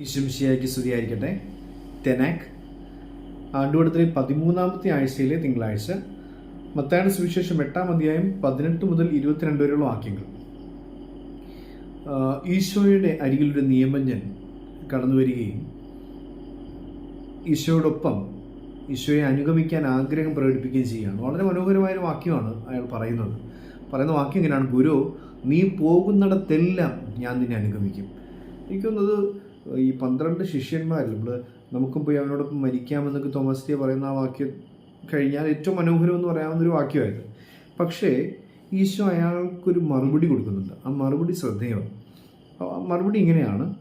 ഈശ്വംശിയാക്കി സ്തുതിയായിരിക്കട്ടെ. തെനാക്. ആണ്ടുവടത്തിലെ പതിമൂന്നാമത്തെ ആഴ്ചയിലെ തിങ്കളാഴ്ച മത്തായുടെ സുവിശേഷം എട്ടാം അധ്യായം പതിനെട്ട് മുതൽ ഇരുപത്തിരണ്ട് വരെയുള്ള വാക്യങ്ങൾ. ഈശോയുടെ അരികിലൊരു നിയമജ്ഞൻ കടന്നു വരികയും ഈശോയോടൊപ്പം ഈശോയെ അനുഗമിക്കാൻ ആഗ്രഹം പ്രകടിപ്പിക്കുകയും ചെയ്യുകയാണ്. വളരെ മനോഹരമായ ഒരു വാക്യമാണ് അയാൾ പറയുന്നത്. പറയുന്ന വാക്യം ഇങ്ങനെയാണ്. ഗുരു നീ പോകുന്നിടത്തെല്ലാം ഞാൻ നിന്നെ അനുഗമിക്കും. എനിക്ക് തോന്നുന്നത് ഈ പന്ത്രണ്ട് ശിഷ്യന്മാരിൽ നമ്മൾ നമുക്കും പോയി അവനോടൊപ്പം മരിക്കാമെന്നൊക്കെ തോമസ്തിയെ പറയുന്ന ആ വാക്യം കഴിഞ്ഞാൽ ഏറ്റവും മനോഹരം എന്ന് പറയാവുന്ന ഒരു വാക്യമായത്. പക്ഷേ ഈശോ അയാൾക്കൊരു മറുപടി കൊടുക്കുന്നുണ്ട്. ആ മറുപടി ശ്രദ്ധേയമാണ്. ആ മറുപടി ഇങ്ങനെയാണ്.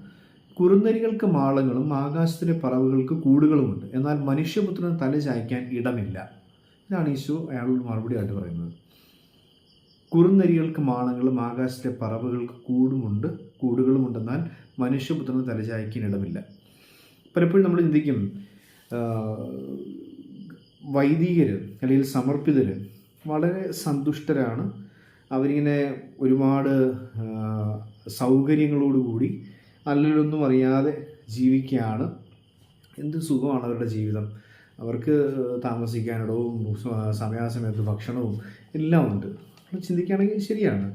കുറുനരികൾക്ക് മാളങ്ങളും ആകാശത്തിലെ പറവുകൾക്ക് കൂടുകളുമുണ്ട്. എന്നാൽ മനുഷ്യപുത്രന് തല ചായ്ക്കാൻ ഇടമില്ല. ഇതാണ് ഈശോ അയാളോട് മറുപടിയായിട്ട് പറയുന്നത്. കുറുനരികൾക്ക് മാളങ്ങളും ആകാശത്തിലെ പറവുകൾക്ക് കൂടുമുണ്ട് കൂടുകളുമുണ്ടെന്നാൽ മനുഷ്യപുത്രന് തലചായ്ക്കാൻ ഇടമില്ല പലപ്പോഴും നമ്മൾ ചിന്തിക്കും വൈദികർ അല്ലെങ്കിൽ സമർപ്പിതർ വളരെ സന്തുഷ്ടരാണ്. അവരിങ്ങനെ ഒരുപാട് സൗകര്യങ്ങളോടുകൂടി അല്ലൊന്നും അറിയാതെ ജീവിക്കുകയാണ്. എന്ത് സുഖമാണ് അവരുടെ ജീവിതം? അവർക്ക് താമസിക്കാനിടവും സമയാസമയത്ത് ഭക്ഷണവും എല്ലാം ഉണ്ട്. നമ്മൾ ചിന്തിക്കുകയാണെങ്കിൽ ശരിയാണ്.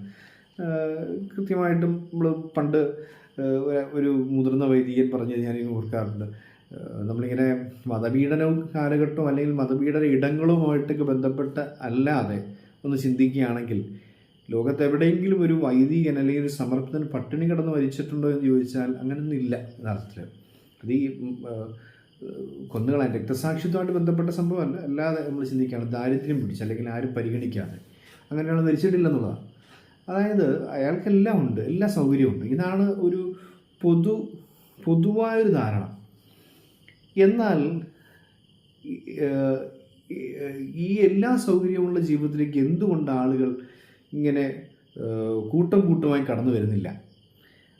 കൃത്യമായിട്ടും നമ്മൾ പണ്ട് ഒരു- മുതിർന്ന വൈദികൻ പറഞ്ഞത് ഞാൻ ഓർക്കാറുണ്ട്. നമ്മളിങ്ങനെ മതപീഡനവും കാലഘട്ടവും അല്ലെങ്കിൽ മതപീഡന ഇടങ്ങളുമായിട്ടൊക്കെ ബന്ധപ്പെട്ട അല്ലാതെ ഒന്ന് ചിന്തിക്കുകയാണെങ്കിൽ ലോകത്ത് എവിടെയെങ്കിലും ഒരു വൈദികൻ അല്ലെങ്കിൽ ഒരു സമർപ്പിതൻ പട്ടിണി കിടന്ന് മരിച്ചിട്ടുണ്ടോ എന്ന് ചോദിച്ചാൽ അങ്ങനെയൊന്നും ഇല്ല യഥാർത്ഥത്തിൽ അത് ഈ കൊന്നുകളാൻ രക്തസാക്ഷിത്വമായിട്ട് ബന്ധപ്പെട്ട സംഭവമല്ല അല്ലാതെ നമ്മൾ ചിന്തിക്കുകയാണ്. ദാരിദ്ര്യം പിടിച്ച് അല്ലെങ്കിൽ ആരും പരിഗണിക്കാതെ. അങ്ങനെയാണ് മരിച്ചിട്ടില്ലെന്നുള്ളതാണ്. അതായത് അയാൾക്കെല്ലാം ഉണ്ട് എല്ലാ സൗകര്യവും ഉണ്ട്. ഇതാണ് ഒരു പൊതു പൊതുവായൊരു ധാരണ. എന്നാൽ ഈ, എല്ലാ സൗകര്യമുള്ള ജീവിതത്തിലേക്ക് എന്തുകൊണ്ട് ആളുകൾ ഇങ്ങനെ കൂട്ടം കൂട്ടമായി കടന്നു വരുന്നില്ല?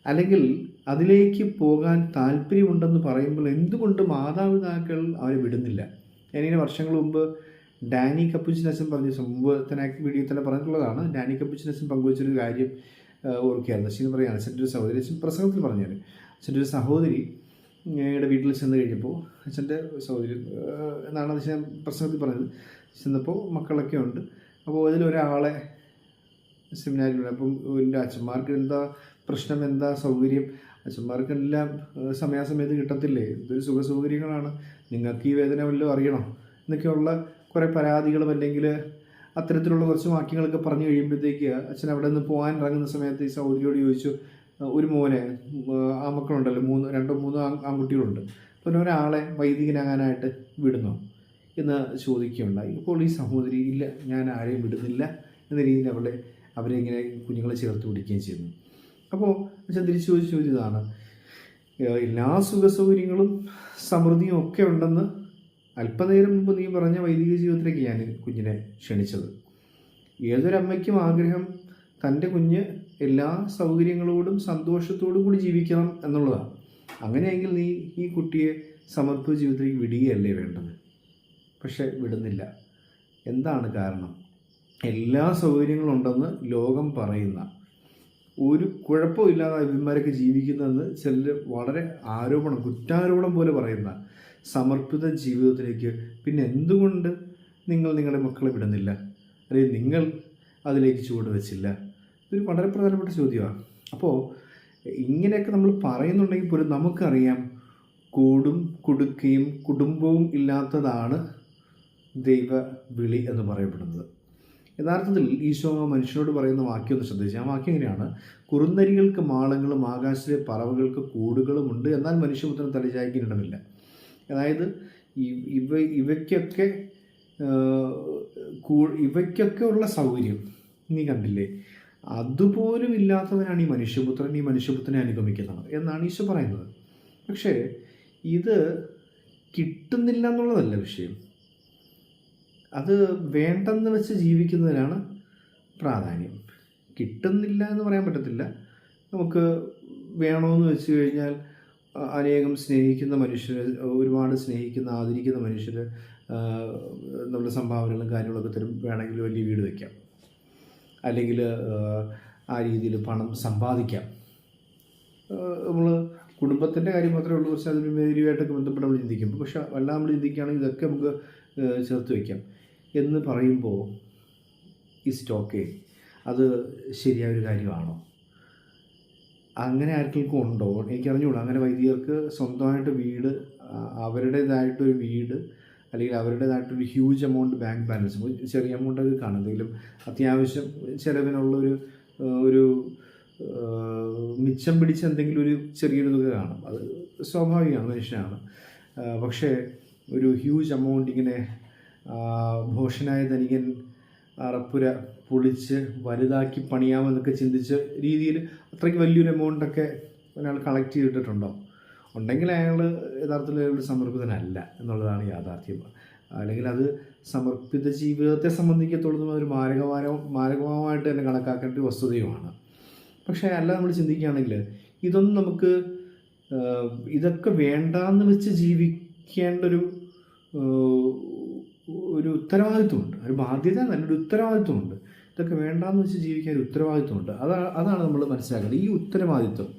അല്ലെങ്കിൽ അതിലേക്ക് പോകാൻ താല്പര്യമുണ്ടെന്ന് പറയുമ്പോൾ എന്തുകൊണ്ട് മാതാപിതാക്കൾ അവരെ വിടുന്നില്ല? ഞാനിങ്ങനെ വർഷങ്ങൾ മുമ്പ് ഡാനി കപ്പുച്ചിനസൻ പറഞ്ഞ തന്നെ വീഡിയോ തന്നെ പറഞ്ഞിട്ടുള്ളതാണ്. ഡാനി കപ്പുച്ചിനസൻ പങ്കുവച്ചൊരു കാര്യം ഓർക്കുകയായിരുന്നു. അച്ഛൻ പറയുകയാണ് അച്ഛന്റെ ഒരു സഹോദരി അച്ഛൻ പ്രസംഗത്തിൽ പറഞ്ഞാൽ അച്ഛന്റെ ഒരു സഹോദരി ഞങ്ങളുടെ വീട്ടിൽ ചെന്ന് കഴിഞ്ഞപ്പോൾ അച്ഛന്റെ സഹോദരി എന്നാണ് എന്നാണ് അച്ഛൻ പ്രസംഗത്തിൽ പറഞ്ഞത്. ചെന്നപ്പോൾ മക്കളൊക്കെ ഉണ്ട്. അപ്പോൾ അതിലൊരാളെ സെമിനാരിൽ അപ്പം എന്റെ അച്ഛന്മാർക്ക് എന്താ പ്രശ്നം എന്താ സൗകര്യം? അച്ഛന്മാർക്കെല്ലാം സമയാസമയത്ത് കിട്ടത്തില്ലേ? ഇതൊരു സുഖസൗകര്യങ്ങളാണ്. നിങ്ങൾക്ക് ഈ വേദന വല്ലതും അറിയണം? എന്നൊക്കെയുള്ള കുറേ പരാതികളും അല്ലെങ്കിൽ അത്തരത്തിലുള്ള കുറച്ച് വാക്യങ്ങളൊക്കെ പറഞ്ഞു കഴിയുമ്പോഴത്തേക്ക് അച്ഛൻ അവിടെ നിന്ന് പോകാൻ ഇറങ്ങുന്ന സമയത്ത് ഈ സൗദിയോട് ചോദിച്ചു ഒരു മോനെ ആ മക്കളുണ്ടല്ലോ മൂന്ന് രണ്ടോ മൂന്നോ ആൺ- ആൺകുട്ടികളുണ്ട്. അപ്പോൾ ഒരാളെ വൈദികനാകാനായിട്ട് വിടുന്നു? എന്ന് ചോദിക്കുകയുണ്ടായി. ഇപ്പോൾ ഈ സഹോദരി ഇല്ല ഞാൻ ആരെയും വിടുന്നില്ല. എന്ന രീതിയിൽ അവളെ അവരെ ഇങ്ങനെ കുഞ്ഞുങ്ങളെ ചേർത്ത് പിടിക്കുകയും ചെയ്യുന്നു. അപ്പോൾ അച്ഛൻ തിരിച്ചു ചോദിച്ചതാണ് എല്ലാ സുഖ സൗകര്യങ്ങളും സമൃദ്ധിയും ഒക്കെ ഉണ്ടെന്ന് അല്പനേരം മുമ്പ് നീ പറഞ്ഞ വൈദിക ജീവിതത്തിലേക്ക് ഞാൻ കുഞ്ഞിനെ ക്ഷണിച്ചത്. ഏതൊരമ്മയ്ക്കും ആഗ്രഹം തന്റെ കുഞ്ഞ് എല്ലാ സൗകര്യങ്ങളോടും സന്തോഷത്തോടും കൂടി ജീവിക്കണം എന്നുള്ളതാണ് അങ്ങനെയെങ്കിൽ നീ ഈ കുട്ടിയെ സമത്വ ജീവിതത്തിലേക്ക് വിടുകയല്ലേ വേണ്ടത്? പക്ഷെ വിടുന്നില്ല. എന്താണ് കാരണം? എല്ലാ സൗകര്യങ്ങളും ഉണ്ടെന്ന് ലോകം പറയുന്ന ഒരു കുഴപ്പമില്ലാതെ ഇവന്മാരൊക്കെ ജീവിക്കുന്നതെന്ന് ചിലർ വളരെ ആരോപണം കുറ്റാരോപണം പോലെ പറയുന്ന സമർപ്പിത ജീവിതത്തിലേക്ക്. പിന്നെ എന്തുകൊണ്ട് നിങ്ങൾ നിങ്ങളുടെ മക്കളെ വിടുന്നില്ല? അല്ലെങ്കിൽ നിങ്ങൾ അതിലേക്ക് ചുവട് വെച്ചില്ല? ഇതൊരു വളരെ പ്രധാനപ്പെട്ട ചോദ്യമാണ് അപ്പോൾ ഇങ്ങനെയൊക്കെ നമ്മൾ പറയുന്നുണ്ടെങ്കിൽ പോലും നമുക്കറിയാം കൂടും കുടുക്കയും കുടുംബവും ഇല്ലാത്തതാണ് ദൈവ വിളി എന്ന് പറയപ്പെടുന്നത്. യഥാർത്ഥത്തിൽ ഈശോ മനുഷ്യനോട് പറയുന്ന വാക്യം ഒന്ന് ശ്രദ്ധിച്ചു. ആ വാക്യം എങ്ങനെയാണ് കുറുന്തരികൾക്ക് മാളങ്ങളും ആകാശത്തിലെ പറവകൾക്ക് കൂടുകളും ഉണ്ട് എന്നാൽ മനുഷ്യപുത്രൻ തലചായ്ക്കാൻ ഇടമില്ല. അതായത് ഇവ ഇവയ്ക്കൊക്കെ ഇവയ്ക്കൊക്കെ ഉള്ള സൗകര്യം. നീ കണ്ടില്ലേ? അതുപോലും ഇല്ലാത്തവനാണ് ഈ മനുഷ്യപുത്രൻ ഈ മനുഷ്യപുത്രനെ അനുഗമിക്കുന്നത് എന്നാണ് ഈശോ പറയുന്നത്. പക്ഷേ ഇത് കിട്ടുന്നില്ല എന്നുള്ളതല്ല വിഷയം. അത് വേണ്ടെന്ന് വെച്ച് ജീവിക്കുന്നതിനാണ് പ്രാധാന്യം. കിട്ടുന്നില്ല എന്ന് പറയാൻ പറ്റത്തില്ല. നമുക്ക് വേണമെന്ന് വെച്ച് കഴിഞ്ഞാൽ അനേകം സ്നേഹിക്കുന്ന മനുഷ്യർ ഒരുപാട് സ്നേഹിക്കുന്ന ആദരിക്കുന്ന മനുഷ്യർ നമ്മുടെ സംഭാവനകളും കാര്യങ്ങളൊക്കെ തരും. വേണമെങ്കിൽ വലിയ വീട് വയ്ക്കാം അല്ലെങ്കിൽ ആ രീതിയിൽ പണം സമ്പാദിക്കാം. നമ്മൾ കുടുംബത്തിന്റെ കാര്യം മാത്രമേ ഉള്ളൂ. കുറച്ച് അതിന് മേരിയായിട്ടൊക്കെ ബന്ധപ്പെട്ട് നമ്മൾ ചിന്തിക്കും പക്ഷെ എല്ലാം നമ്മൾ ചിന്തിക്കുകയാണെങ്കിൽ ഇതൊക്കെ നമുക്ക് ചേർത്ത് വയ്ക്കാം എന്ന് പറയുമ്പോൾ ഇസ്റ്റ് ഓക്കെ അത് ശരിയായ ഒരു കാര്യമാണോ? അങ്ങനെ ആർക്കെങ്കിലും ഉണ്ടോ? എനിക്ക് അറിഞ്ഞുകൂടാ അങ്ങനെ വൈദികർക്ക് സ്വന്തമായിട്ട് വീട് അവരുടേതായിട്ടൊരു വീട് അല്ലെങ്കിൽ അവരുടേതായിട്ടൊരു ഹ്യൂജ് എമൗണ്ട് ബാങ്ക് ബാലൻസ് ചെറിയ എമൗണ്ടൊക്കെ കാണും. എന്തെങ്കിലും അത്യാവശ്യം ചിലവിനുള്ളൊരു ഒരു മിച്ചം പിടിച്ച എന്തെങ്കിലും ഒരു ചെറിയൊരു തുക കാണും. അത് സ്വാഭാവികമാണ് മനുഷ്യനാണ്. പക്ഷേ ഒരു ഹ്യൂജ് എമൗണ്ട് ഇങ്ങനെ ഭോഷനായ ധനികൻ അറപ്പുര പൊളിച്ച് വലുതാക്കി പണിയാമെന്നൊക്കെ ചിന്തിച്ച രീതിയിൽ അത്രയ്ക്ക് വലിയൊരു എമൗണ്ടൊക്കെ ഒരാൾ കളക്ട് ചെയ്തിട്ടുണ്ടോ? ഉണ്ടെങ്കിൽ അയാൾ യഥാർത്ഥത്തിൽ ഒരു സമർപ്പിതനല്ല എന്നുള്ളതാണ് യാഥാർത്ഥ്യം. അല്ലെങ്കിൽ അത് സമർപ്പിത ജീവിതത്തെ സംബന്ധിക്കത്തോളം ഒരു മാരകമാരവും മാരകമായിട്ട് തന്നെ കണക്കാക്കേണ്ട ഒരു വസ്തുതയുമാണ്. പക്ഷേ അല്ല നമ്മൾ ചിന്തിക്കുകയാണെങ്കിൽ ഇതൊന്നും നമുക്ക് ഇതൊക്കെ വേണ്ടാന്ന് വെച്ച് ജീവിക്കേണ്ട ഒരു ഒരു ഉത്തരവാദിത്വമുണ്ട്. ഒരു ബാധ്യത നല്ലൊരു ഉത്തരവാദിത്വമുണ്ട്. ഇതൊക്കെ വേണ്ടാന്ന് വെച്ച് ജീവിക്കാൻ ഉത്തരവാദിത്വമുണ്ട്. അതാണ് അതാണ് നമ്മൾ മനസ്സിലാക്കേണ്ടത്. ഈ ഉത്തരവാദിത്വം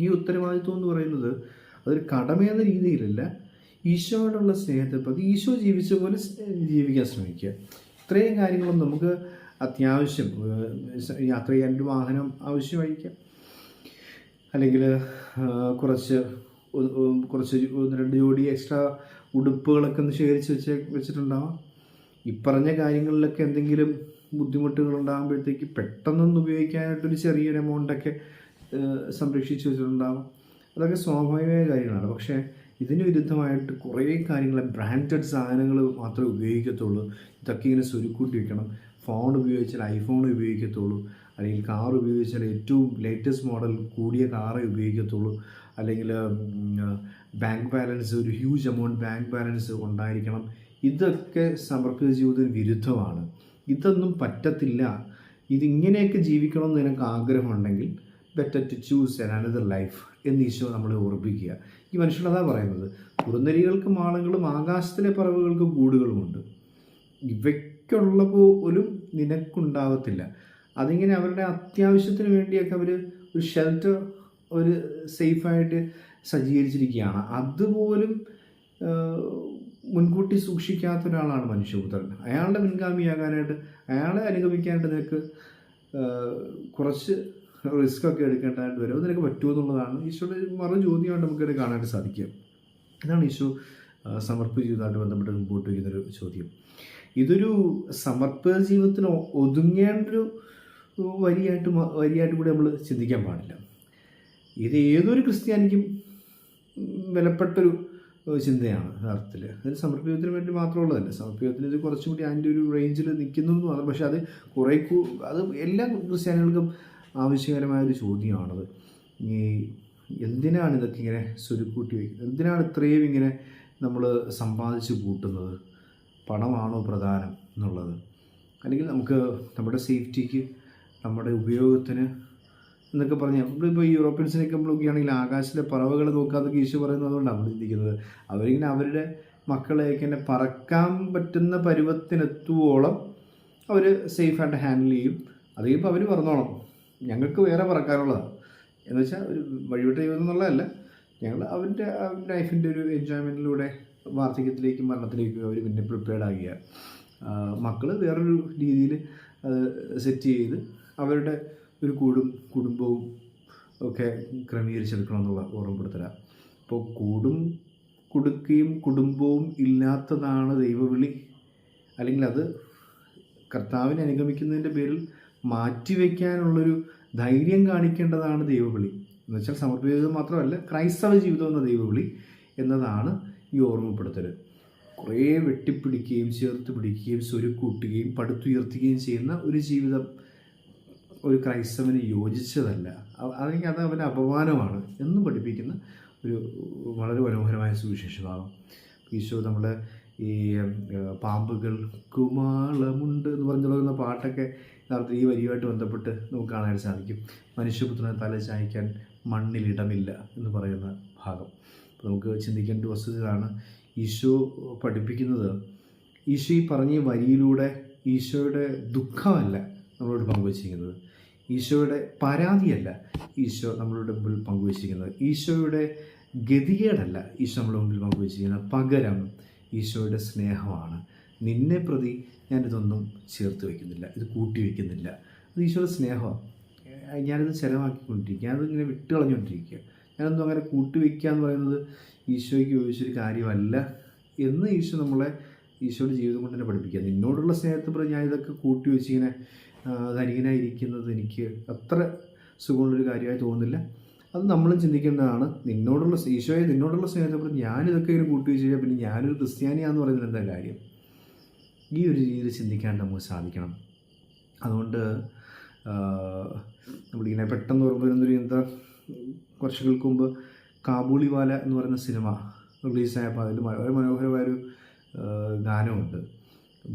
ഈ ഉത്തരവാദിത്വം എന്ന് പറയുന്നത് അതൊരു കടമയെന്ന രീതിയിലല്ല ഈശോയോടുള്ള സ്നേഹത്തെ പ്രതി ഈശോ ജീവിച്ച പോലെ ജീവിക്കാൻ ശ്രമിക്കുക. ഇത്രയും കാര്യങ്ങളും നമുക്ക് അത്യാവശ്യം യാത്ര ചെയ്യാൻ ഒരു വാഹനം ആവശ്യമായിരിക്കാം അല്ലെങ്കിൽ കുറച്ച് കുറച്ച് ഒന്ന് രണ്ട് ജോഡി എക്സ്ട്രാ ഉടുപ്പുകളൊക്കെ ഒന്ന് ശേഖരിച്ച് വെച്ച് വെച്ചിട്ടുണ്ടാവാം. ഇപ്പറഞ്ഞ കാര്യങ്ങളിലൊക്കെ എന്തെങ്കിലും ബുദ്ധിമുട്ടുകൾ ഉണ്ടാകുമ്പോഴത്തേക്ക് പെട്ടെന്നൊന്ന് ഉപയോഗിക്കാനായിട്ടൊരു ചെറിയൊരു എമൗണ്ടൊക്കെ സംരക്ഷിച്ച് വെച്ചിട്ടുണ്ടാകും അതൊക്കെ സ്വാഭാവികമായ കാര്യങ്ങളാണ്. പക്ഷേ ഇതിന് വിരുദ്ധമായിട്ട് കുറേ കാര്യങ്ങൾ ബ്രാൻഡഡ് സാധനങ്ങൾ മാത്രമേ ഉപയോഗിക്കത്തുള്ളൂ. ഇതൊക്കെ ഇങ്ങനെ സ്വരുക്കൂട്ടി വെക്കണം ഫോൺ ഉപയോഗിച്ചാൽ ഐഫോൺ ഉപയോഗിക്കത്തുള്ളൂ. അല്ലെങ്കിൽ കാർ ഉപയോഗിച്ചാൽ ഏറ്റവും ലേറ്റസ്റ്റ് മോഡൽ കൂടിയ കാറേ ഉപയോഗിക്കത്തുള്ളൂ. അല്ലെങ്കിൽ ബാങ്ക് ബാലൻസ് ഒരു ഹ്യൂജ് എമൗണ്ട് ബാങ്ക് ബാലൻസ് ഉണ്ടായിരിക്കണം. ഇതൊക്കെ സമർപ്പിത ജീവിതത്തിന് വിരുദ്ധമാണ്. ഇതൊന്നും പറ്റത്തില്ല. ഇതിങ്ങനെയൊക്കെ ജീവിക്കണം എന്ന് നിനക്ക് ആഗ്രഹമുണ്ടെങ്കിൽ better to choose an another life എന്ന് ഈശോ നമ്മളെ ഓർപ്പിക്കുക. ഈ മനുഷ്യനതാ പറയുന്നത്. കുറുനരികൾക്കും ആളുകളും ആകാശത്തിലെ പറവുകൾക്കും കൂടുകളുമുണ്ട്. ഇവയ്ക്കുള്ള പോലും നിനക്കുണ്ടാവത്തില്ല. അതിങ്ങനെ അവരുടെ അത്യാവശ്യത്തിന് വേണ്ടിയൊക്കെ അവർ ഒരു ഷെൽട്ടർ ഒരു സേഫായിട്ട് സജ്ജീകരിച്ചിരിക്കുകയാണ്. അതുപോലും മുൻകൂട്ടി സൂക്ഷിക്കാത്ത ഒരാളാണ് മനുഷ്യപുത്രൻ. അയാളുടെ മുൻഗാമിയാകാനായിട്ട് അയാളെ അനുഗമിക്കാനായിട്ട് നിനക്ക് കുറച്ച് റിസ്ക് ഒക്കെ എടുക്കേണ്ടതായിട്ട് വരും. നിനക്ക് പറ്റുമോ എന്നുള്ളതാണ് ഈശോയുടെ മറു ചോദ്യമായിട്ട് നമുക്കിത് കാണാനായിട്ട് സാധിക്കും ഇതാണ് ഈശോ സമർപ്പ ജീവിതമായിട്ട് ബന്ധപ്പെട്ട് മുമ്പോട്ട് വയ്ക്കുന്നൊരു ചോദ്യം. ഇതൊരു സമർപ്പ ജീവിതത്തിന് ഒതുങ്ങേണ്ടൊരു വരിയായിട്ട് വരിയായിട്ട് കൂടി നമ്മൾ ചിന്തിക്കാൻ പാടില്ല. ഇത് ഏതൊരു ക്രിസ്ത്യാനിക്കും വിലപ്പെട്ടൊരു ചിന്തയാണ് യഥാർത്ഥത്തിൽ അതിൽ സമർപ്പിതത്തിന് വേണ്ടി മാത്രമുള്ളതല്ല. സമർപ്പിതത്തിന് ഇത് കുറച്ചും കൂടി അതിന്റെ ഒരു റേഞ്ചിൽ നിൽക്കുന്നു എന്ന് മാത്രം പക്ഷേ അത് കുറേ അത് എല്ലാ ക്രിസ്ത്യാനികൾക്കും ആവശ്യകരമായ ഒരു ചോദ്യമാണത്. ഈ എന്തിനാണ് ഇതൊക്കെ ഇങ്ങനെ സ്വരുക്കൂട്ടി വയ്ക്കുന്നത്? എന്തിനാണ് ഇത്രയും ഇങ്ങനെ നമ്മൾ സമ്പാദിച്ച് കൂട്ടുന്നത്? പണമാണോ പ്രധാനം എന്നുള്ളത്? അല്ലെങ്കിൽ നമുക്ക് നമ്മുടെ സേഫ്റ്റിക്ക് നമ്മുടെ ഉപയോഗത്തിന് എന്നൊക്കെ പറഞ്ഞു. നമ്മളിപ്പോൾ യൂറോപ്യൻസിനൊക്കെ നമ്മൾ നോക്കുകയാണെങ്കിൽ ആകാശത്തിലെ പറവകളെ നോക്കാതൊക്കെ ഈശോ പറയുന്നത് അതുകൊണ്ടാണ് ചിന്തിക്കുന്നത് അവരിങ്ങനെ അവരുടെ മക്കളെയൊക്കെ തന്നെ പറക്കാൻ പറ്റുന്ന പരുവത്തിനെത്തുവോളം അവർ സേഫായിട്ട് ഹാൻഡിൽ ചെയ്യും. അത് കഴിയുമ്പോൾ അവർ പറഞ്ഞോളാം. ഞങ്ങൾക്ക് വേറെ പറക്കാനുള്ളതാണ് എന്ന് വെച്ചാൽ ഒരു വഴിവിട്ട ജീവിതം എന്നുള്ളതല്ല. ഞങ്ങൾ അവരുടെ ലൈഫിന്റെ ഒരു എൻജോയ്മെന്റിലൂടെ വാർദ്ധക്യത്തിലേക്കും മരണത്തിലേക്കും അവർ പിന്നെ പ്രിപ്പയർഡ് ആകുക മക്കൾ വേറൊരു രീതിയിൽ സെറ്റ് ചെയ്ത് അവരുടെ ഒരു കൂടും കുടുംബവും ഒക്കെ ക്രമീകരിച്ചെടുക്കണം എന്നുള്ള ഓർമ്മപ്പെടുത്തലാണ് അപ്പോൾ കൂടും കുടുക്കയും കുടുംബവും ഇല്ലാത്തതാണ് ദൈവവിളി. അല്ലെങ്കിൽ അത് കർത്താവിനെ അനുഗമിക്കുന്നതിന്റെ പേരിൽ മാറ്റിവെക്കാനുള്ളൊരു ധൈര്യം കാണിക്കേണ്ടതാണ് ദൈവവിളി. എന്ന് വെച്ചാൽ സമർപ്പിത ജീവിതം മാത്രമല്ല ക്രൈസ്തവ ജീവിതം എന്ന ദൈവവിളി എന്നതാണ് ഈ ഓർമ്മപ്പെടുത്തൽ കുറേ വെട്ടിപ്പിടിക്കുകയും ചേർത്ത് പിടിക്കുകയും സ്വരുക്കൂട്ടുകയും പടുത്തുയർത്തുകയും ചെയ്യുന്ന ഒരു ജീവിതം ഒരു ക്രൈസ്തവന് യോജിച്ചതല്ല. അല്ലെങ്കിൽ അത് അവന്റെ അപമാനമാണ് എന്നും പഠിപ്പിക്കുന്ന ഒരു വളരെ മനോഹരമായ സുവിശേഷഭാവം. ഈശോ നമ്മൾ ഈ പാമ്പുകൾ കുമാളമുണ്ട് എന്ന് പറഞ്ഞു തുടങ്ങുന്ന പാട്ടൊക്കെ യഥാർത്ഥത്തിൽ ഈ വരിയുമായിട്ട് ബന്ധപ്പെട്ട് നമുക്ക് കാണാൻ സാധിക്കും. മനുഷ്യപുത്രനെ തല ചായ്ക്കാൻ മണ്ണിലിടമില്ല എന്ന് പറയുന്ന ഭാഗം. നമുക്ക് ചിന്തിക്കേണ്ട വസ്തുതയാണ് ഈശോ പഠിപ്പിക്കുന്നത് ഈശോ ഈ പറഞ്ഞ വരിയിലൂടെ ഈശോയുടെ ദുഃഖമല്ല നമ്മളോട് പങ്കുവച്ചിരിക്കുന്നത്. ഈശോയുടെ പരാതിയല്ല ഈശോ നമ്മളുടെ മുമ്പിൽ പങ്കുവച്ചിരിക്കുന്നത്. ഈശോയുടെ ഗതികേടല്ല ഈശോ നമ്മുടെ മുമ്പിൽ പങ്കുവച്ചിരിക്കുന്നത്. പകരം ഈശോയുടെ സ്നേഹമാണ്. നിന്നെ പ്രതി ഞാനിതൊന്നും ചേർത്ത് വയ്ക്കുന്നില്ല. ഇത് കൂട്ടി വയ്ക്കുന്നില്ല. അത് ഈശോയുടെ സ്നേഹമാണ് ഞാനിത് ചിലവാക്കിക്കൊണ്ടിരിക്കുക. ഞാനത് ഇങ്ങനെ വിട്ട് കളഞ്ഞുകൊണ്ടിരിക്കുക ഞാനൊന്നും അങ്ങനെ കൂട്ടി വയ്ക്കുക എന്ന് പറയുന്നത് ഈശോയ്ക്ക് യോജിച്ചൊരു കാര്യമല്ല എന്ന് ഈശോ നമ്മളെ ഈശോയുടെ ജീവിതം കൊണ്ട് തന്നെ പഠിപ്പിക്കുക. നിന്നോടുള്ള സ്നേഹത്തെ പ്രതി ഞാൻ ഇതൊക്കെ കൂട്ടി വെച്ചിങ്ങനെ ധനികനായിരിക്കുന്നത് എനിക്ക് അത്ര സുഖമുള്ളൊരു കാര്യമായി തോന്നുന്നില്ല. അത് നമ്മളും ചിന്തിക്കേണ്ടതാണ് നിന്നോടുള്ള ഈശോയെ നിന്നോടുള്ള സ്നേഹത്തെ ഞാനിതൊക്കെ ഇങ്ങനെ കൂട്ടി വെച്ച് കഴിഞ്ഞാൽ പിന്നെ ഞാനൊരു ക്രിസ്ത്യാനിയാന്ന് പറയുന്നത് എന്താ കാര്യം? ഈ ഒരു രീതിയിൽ ചിന്തിക്കാൻ നമുക്ക് സാധിക്കണം. അതുകൊണ്ട് നമ്മളിങ്ങനെ പെട്ടെന്ന് ഓർമ്മ വരുന്നൊരു എന്താ വർഷങ്ങൾക്ക് മുമ്പ് കാബൂളിവാല എന്ന് പറയുന്ന സിനിമ റിലീസായപ്പോൾ അതിൽ വളരെ മനോഹരമായൊരു ഗാനമുണ്ട്.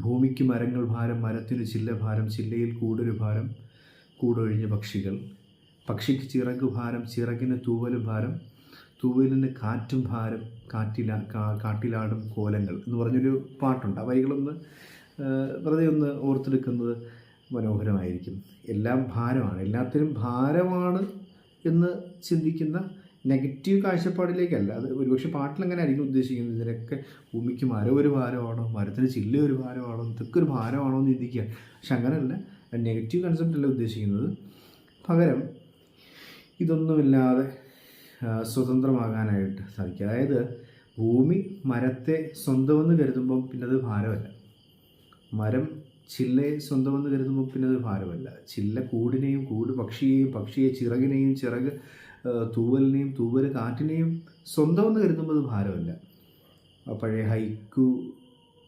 ഭൂമിക്ക് മരങ്ങൾ ഭാരം മരത്തിന് ചില്ല ഭാരം ചില്ലയിൽ കൂടൊരു ഭാരം കൂടൊഴിഞ്ഞ പക്ഷികൾ. പക്ഷിക്ക് ചിറക് ഭാരം ചിറകിന് തൂവൽ ഭാരം തൂവലിന് കാറ്റും ഭാരം കാറ്റിലാ കാട്ടിലാടും കോലങ്ങൾ എന്ന് പറഞ്ഞൊരു പാട്ടുണ്ട്. ആ വരികളൊന്ന് വെറുതെ ഒന്ന് ഓർത്തെടുക്കുന്നത് മനോഹരമായിരിക്കും. എല്ലാം ഭാരമാണ്. എല്ലാത്തിനും ഭാരമാണ് എന്ന് ചിന്തിക്കുന്ന നെഗറ്റീവ് കാഴ്ചപ്പാടിലേക്കല്ല. അത് ഒരുപക്ഷെ പാട്ടിലങ്ങനെ ആയിരിക്കും ഉദ്ദേശിക്കുന്നത്? ഇതിനൊക്കെ ഭൂമിക്ക് മരം ഒരു ഭാരമാണോ? മരത്തിന് ചില്ല ഒരു ഭാരമാണോ? ഇതൊക്കെ ഒരു ഭാരമാണോ എന്ന് ചിന്തിക്കുക. പക്ഷെ അങ്ങനെയല്ല. നെഗറ്റീവ് കൺസെപ്റ്റ് അല്ല ഉദ്ദേശിക്കുന്നത്. പകരം ഇതൊന്നുമില്ലാതെ സ്വതന്ത്രമാകാനായിട്ട് സാധിക്കുക. അതായത് ഭൂമി മരത്തെ സ്വന്തമെന്ന് കരുതുമ്പോൾ പിന്നെ അത് ഭാരമല്ല. മരം ചില്ലയെ സ്വന്തമെന്ന് കരുതുമ്പോൾ പിന്നെ അത് ഭാരമല്ല. ചില്ല കൂടിനെയും കൂട് പക്ഷിയെയും പക്ഷിയെ ചിറകിനെയും ചിറക് തൂവലിനെയും തൂവൽ കാറ്റിനെയും സ്വന്തമെന്ന് കരുതുമ്പോൾ അത് ഭാരമല്ല പഴയ ഹൈക്കു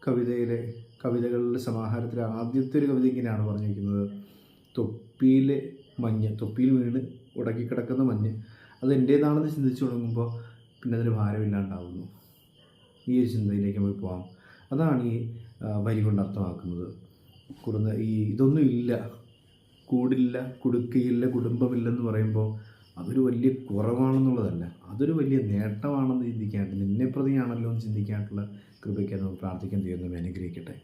കവിതയിലെ കവിതകളുടെ സമാഹാരത്തിലെ ആദ്യത്തെ ഒരു കവിത ഇങ്ങനെയാണ് പറഞ്ഞിരിക്കുന്നത്. തൊപ്പിയിലെ മഞ്ഞ് തൊപ്പിയിൽ വീണ് ഉടക്കിക്കിടക്കുന്ന മഞ്ഞ്. അത് എന്റേതാണെന്ന് ചിന്തിച്ചു തുടങ്ങുമ്പോൾ പിന്നെ അതിന് ഭാരമില്ലാണ്ടാവുന്നു. ഈ ഒരു ചിന്തയിലേക്ക് നമുക്ക് പോകാം അതാണ് ഈ വരി കൊണ്ട് അർത്ഥമാക്കുന്നത്. കൂടുന്ന ഈ ഇതൊന്നും ഇല്ല കൂടില്ല കുടുക്കയില്ല കുടുംബമില്ലെന്ന് പറയുമ്പോൾ അതൊരു വലിയ കുറവാണെന്നുള്ളതല്ല. അതൊരു വലിയ നേട്ടമാണെന്ന് ചിന്തിക്കാനായിട്ട് നിന്നെ പ്രതിയാണല്ലോ എന്ന് ചിന്തിക്കാനായിട്ടുള്ള കൃപയ്ക്ക് നമുക്ക് പ്രാർത്ഥിക്കാൻ ദൈവം അനുഗ്രഹിക്കട്ടെ.